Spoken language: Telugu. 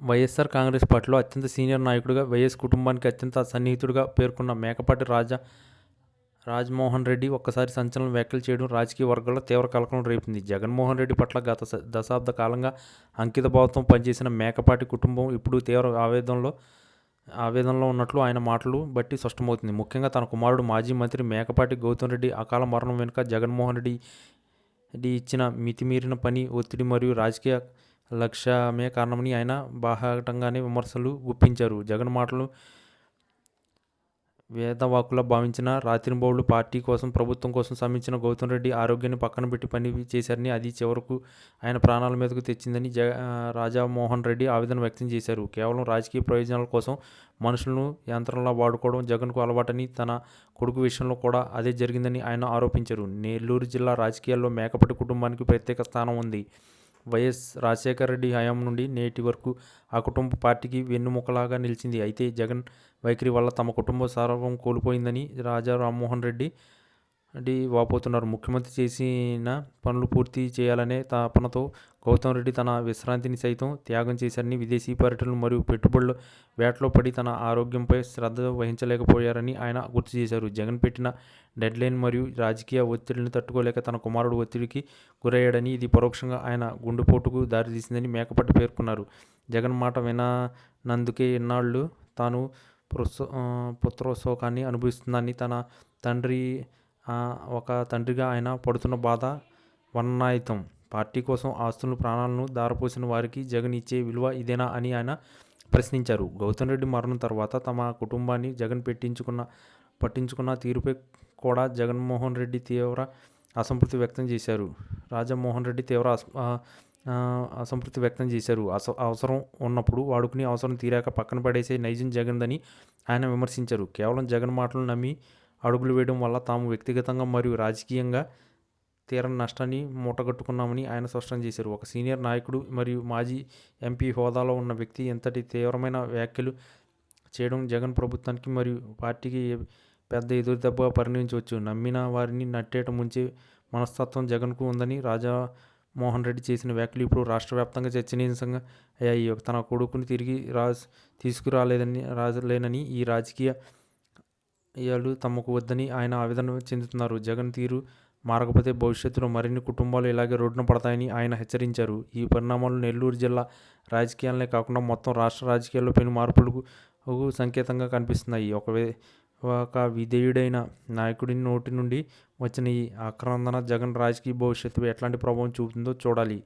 వైఎస్ఆర్ కాంగ్రెస్ పార్టీలో అత్యంత సీనియర్ నాయకుడిగా వైఎస్ కుటుంబానికి అత్యంత సన్నిహితుడిగా పేర్కొన్న మేకపాటి రాజా రాజమోహన్ రెడ్డి ఒక్కసారి సంచలన వ్యాఖ్యలు చేయడం రాజకీయ వర్గాల్లో తీవ్ర కలకలం రేపింది. జగన్మోహన్ రెడ్డి పట్ల గత దశాబ్ద కాలంగా అంకితభావంతో పనిచేసిన మేకపాటి కుటుంబం ఇప్పుడు తీవ్ర ఆవేదనలో ఆవేదనలో ఉన్నట్లు ఆయన మాటలు బట్టి స్పష్టమవుతుంది. ముఖ్యంగా తన కుమారుడు మాజీ మంత్రి మేకపాటి గౌతమ్ రెడ్డి అకాల మరణం వెనుక జగన్మోహన్ రెడ్డి రెడ్డి ఇచ్చిన మితిమీరిన పని ఒత్తిడి మరియు రాజకీయ లక్ష్యమే కారణమని ఆయన బాహాటంగానే విమర్శలు గుప్పించారు. జగన్ మాటలు వేదవాకులా భావించిన రాత్రింబౌళ్ళు పార్టీ కోసం ప్రభుత్వం కోసం శ్రమించిన గౌతమ్ రెడ్డి ఆరోగ్యాన్ని పక్కన పెట్టి పని చేశారని అది చివరకు ఆయన ప్రాణాల మీదకు తెచ్చిందని జ రాజామోహన్ రెడ్డి ఆవేదన వ్యక్తం చేశారు. కేవలం రాజకీయ ప్రయోజనాల కోసం మనుషులను యంత్రంలా వాడుకోవడం జగన్కు అలవాటని తన కొడుకు విషయంలో కూడా అదే జరిగిందని ఆయన ఆరోపించారు. నెల్లూరు జిల్లా రాజకీయాల్లో మేకపటి కుటుంబానికి ప్రత్యేక స్థానం ఉంది. వైఎస్ రాజశేఖర రెడ్డి హయాం నుండి నేటి వరకు ఆ కుటుంబ పార్టీకి వెన్నుముకలాగా నిలిచింది. అయితే జగన్ వైఖరి వల్ల తమ కుటుంబ సార్వం కోల్పోయిందని రాజా రామ్మోహన్ రెడ్డి రెడ్డి వాపోతున్నారు. ముఖ్యమంత్రి చేసిన పనులు పూర్తి చేయాలనే తపనతో గౌతమ్ రెడ్డి తన విశ్రాంతిని సైతం త్యాగం చేశారని విదేశీ పర్యటనలు మరియు పెట్టుబడుల వేటలో పడి తన ఆరోగ్యంపై శ్రద్ధ వహించలేకపోయారని ఆయన గుర్తు చేశారు. జగన్ పెట్టిన డెడ్లైన్ మరియు రాజకీయ ఒత్తిడిని తట్టుకోలేక తన కుమారుడు ఒత్తిడికి గురయ్యాడని ఇది పరోక్షంగా ఆయన గుండెపోటుకు దారితీసిందని మేకపట్టి పేర్కొన్నారు. జగన్ మాట విననందుకే ఇన్నాళ్ళు తాను పుత్రోత్సోకాన్ని అనుభవిస్తుందని తన తండ్రి ఒక తండ్రిగా ఆయన పడుతున్న బాధ వర్ణాయుతం పార్టీ కోసం ఆస్తులను ప్రాణాలను దారపోసిన వారికి జగన్ ఇచ్చే విలువ ఇదేనా అని ఆయన ప్రశ్నించారు. గౌతమ్ రెడ్డి మరణం తర్వాత తమ కుటుంబాన్ని జగన్ పెట్టించుకున్న పట్టించుకున్న తీరుపై కూడా జగన్మోహన్ రెడ్డి తీవ్ర అసంతృప్తి వ్యక్తం చేశారు. రాజమోహన్ రెడ్డి తీవ్ర అసంతృప్తి వ్యక్తం చేశారు. అస అవసరం ఉన్నప్పుడు వాడుకుని అవసరం తీరాక పక్కన పడేసే నైజం జగన్దని ఆయన విమర్శించారు. కేవలం జగన్ మాటలు నమ్మి అడుగులు వేయడం వల్ల తాము వ్యక్తిగతంగా మరియు రాజకీయంగా తీరని నష్టాన్ని మూటగట్టుకున్నామని ఆయన స్పష్టం చేశారు. ఒక సీనియర్ నాయకుడు మరియు మాజీ ఎంపీ హోదాలో ఉన్న వ్యక్తి ఎంతటి తీవ్రమైన వ్యాఖ్యలు చేయడం జగన్ ప్రభుత్వానికి మరియు పార్టీకి పెద్ద ఎదురు దెబ్బగా పరిణమించవచ్చు? నమ్మిన వారిని నట్టేట ముంచే మనస్తత్వం జగన్కు ఉందని రాజా మోహన్ రెడ్డి చేసిన వ్యాఖ్యలు ఇప్పుడు రాష్ట్ర వ్యాప్తంగా చర్చనీయాంశంగా అయ్యాయి. తన కొడుకుని తిరిగి రాజ్ తీసుకురాలేదని రాజలేనని ఈ రాజకీయ ఇయాలు తమకు వద్దని ఆయన ఆవేదన చెందుతున్నారు. జగన్ తీరు మారకపోతే భవిష్యత్తులో మరిన్ని కుటుంబాలు ఇలాగే రోడ్డున పడతాయని ఆయన హెచ్చరించారు. ఈ పరిణామాలు నెల్లూరు జిల్లా రాజకీయాలనే కాకుండా మొత్తం రాష్ట్ర రాజకీయాల్లో పెను మార్పులకు సంకేతంగా కనిపిస్తున్నాయి. ఒక ఒక విధేయుడైన నాయకుడి నోటి నుండి వచ్చిన ఈ ఆక్రందన జగన్ రాజకీయ భవిష్యత్తుపై ఎట్లాంటి ప్రభావం చూపుతుందో చూడాలి.